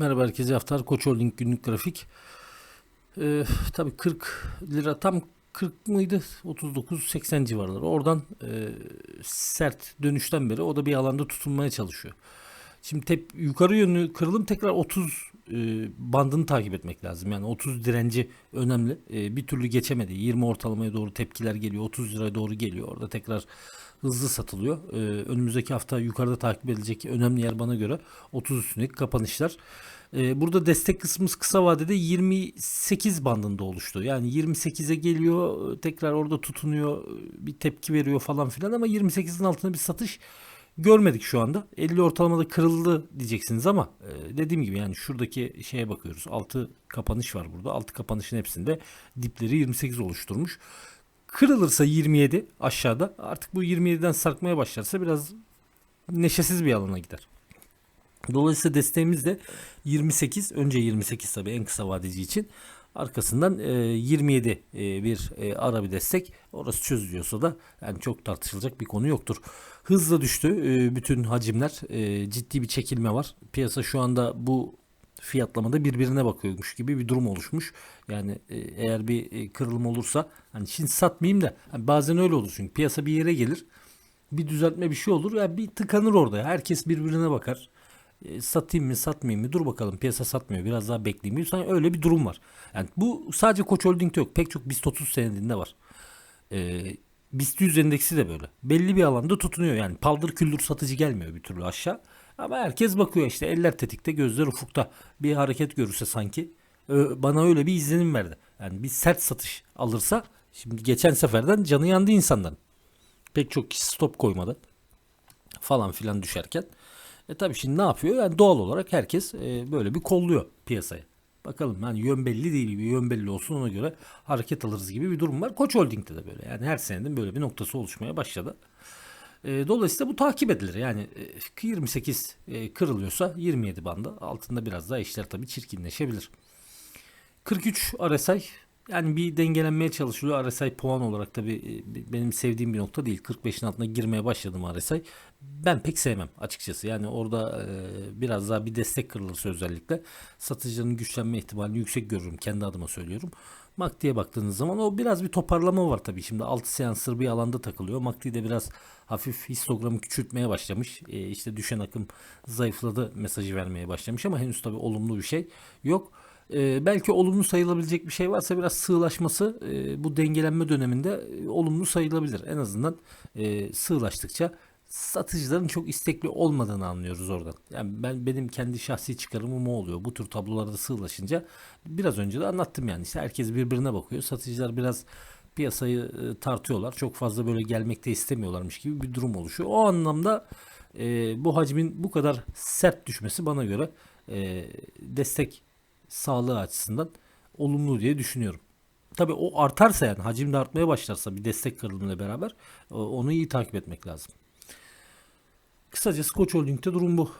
Merhaba herkese haftalar Koç Holding günlük grafik. Ee, tabii 40 lira tam 40 mıydı? 39-80 civarları. Oradan e, sert dönüşten beri o da bir alanda tutunmaya çalışıyor. Şimdi tep yukarı yönlü kırılım tekrar 30 e, bandını takip etmek lazım. Yani 30 direnci önemli. E, bir türlü geçemedi. 20 ortalamaya doğru tepkiler geliyor. 30 liraya doğru geliyor. Orada tekrar hızlı satılıyor. E, önümüzdeki hafta yukarıda takip edilecek önemli yer bana göre 30 üstündeki kapanışlar. E, burada destek kısmımız kısa vadede 28 bandında oluştu. Yani 28'e geliyor tekrar orada tutunuyor bir tepki veriyor falan filan ama 28'in altında bir satış görmedik şu anda. 50 ortalamada kırıldı diyeceksiniz ama e, dediğim gibi yani şuradaki şeye bakıyoruz. 6 kapanış var burada. 6 kapanışın hepsinde dipleri 28 oluşturmuş. Kırılırsa 27 aşağıda artık bu 27'den sarkmaya başlarsa biraz neşesiz bir alana gider. Dolayısıyla desteğimiz de 28. Önce 28 tabii en kısa vadeci için. Arkasından e, 27 e, bir e, ara bir destek. Orası çözülüyorsa da yani çok tartışılacak bir konu yoktur. Hızla düştü e, bütün hacimler. E, ciddi bir çekilme var. Piyasa şu anda bu fiyatlamada birbirine bakıyormuş gibi bir durum oluşmuş. Yani e, eğer bir e, kırılım olursa hani şimdi satmayayım da hani bazen öyle olur çünkü piyasa bir yere gelir. Bir düzeltme bir şey olur. Yani bir tıkanır orada. Herkes birbirine bakar. E, satayım mı satmayayım mı dur bakalım piyasa satmıyor biraz daha bekleyeyim Sanki öyle bir durum var. Yani bu sadece Koç Holding'de yok pek çok BIST 30 senedinde var. E, BIST 100 endeksi de böyle. Belli bir alanda tutunuyor yani paldır küldür satıcı gelmiyor bir türlü aşağı. Ama herkes bakıyor işte eller tetikte gözler ufukta bir hareket görürse sanki bana öyle bir izlenim verdi. Yani bir sert satış alırsa şimdi geçen seferden canı yandı insanların. Pek çok kişi stop koymadı falan filan düşerken. E tabii şimdi ne yapıyor? Yani doğal olarak herkes e, böyle bir kolluyor piyasaya. Bakalım yani yön belli değil bir yön belli olsun ona göre hareket alırız gibi bir durum var. Koç Holding'de de böyle yani her senenin böyle bir noktası oluşmaya başladı. E, dolayısıyla bu takip edilir. Yani e, 28 e, kırılıyorsa 27 bandı altında biraz daha işler tabii çirkinleşebilir. 43 RSI yani bir dengelenmeye çalışılıyor. RSI puan olarak tabii e, benim sevdiğim bir nokta değil. 45'in altına girmeye başladım RSI. Ben pek sevmem açıkçası. Yani orada e, biraz daha bir destek kırılırsa özellikle satıcıların güçlenme ihtimalini yüksek görürüm. Kendi adıma söylüyorum. MACD'ye baktığınız zaman o biraz bir toparlama var tabii. Şimdi 6 seansır bir alanda takılıyor. MACD de biraz hafif histogramı küçültmeye başlamış. E, işte düşen akım zayıfladı mesajı vermeye başlamış ama henüz tabii olumlu bir şey yok. Ee, belki olumlu sayılabilecek bir şey varsa biraz sığlaşması e, bu dengelenme döneminde e, olumlu sayılabilir. En azından e, sığlaştıkça satıcıların çok istekli olmadığını anlıyoruz oradan. Yani ben benim kendi şahsi çıkarımım o oluyor. Bu tür tablolarda sığlaşınca biraz önce de anlattım yani işte herkes birbirine bakıyor. Satıcılar biraz piyasayı e, tartıyorlar. Çok fazla böyle gelmekte istemiyorlarmış gibi bir durum oluşuyor. O anlamda e, bu hacmin bu kadar sert düşmesi bana göre e, destek sağlığı açısından olumlu diye düşünüyorum. Tabii o artarsa yani hacim de artmaya başlarsa bir destek kırılımıyla beraber e, onu iyi takip etmek lazım. Kısacası Koç Holding'de durum bu.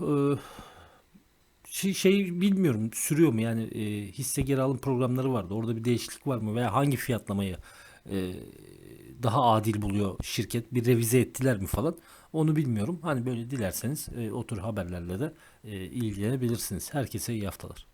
Şey, şey bilmiyorum sürüyor mu yani e, hisse geri alım programları vardı. Orada bir değişiklik var mı veya hangi fiyatlamayı e, daha adil buluyor şirket bir revize ettiler mi falan onu bilmiyorum. Hani böyle dilerseniz e, o haberlerle de e, ilgilenebilirsiniz. Herkese iyi haftalar.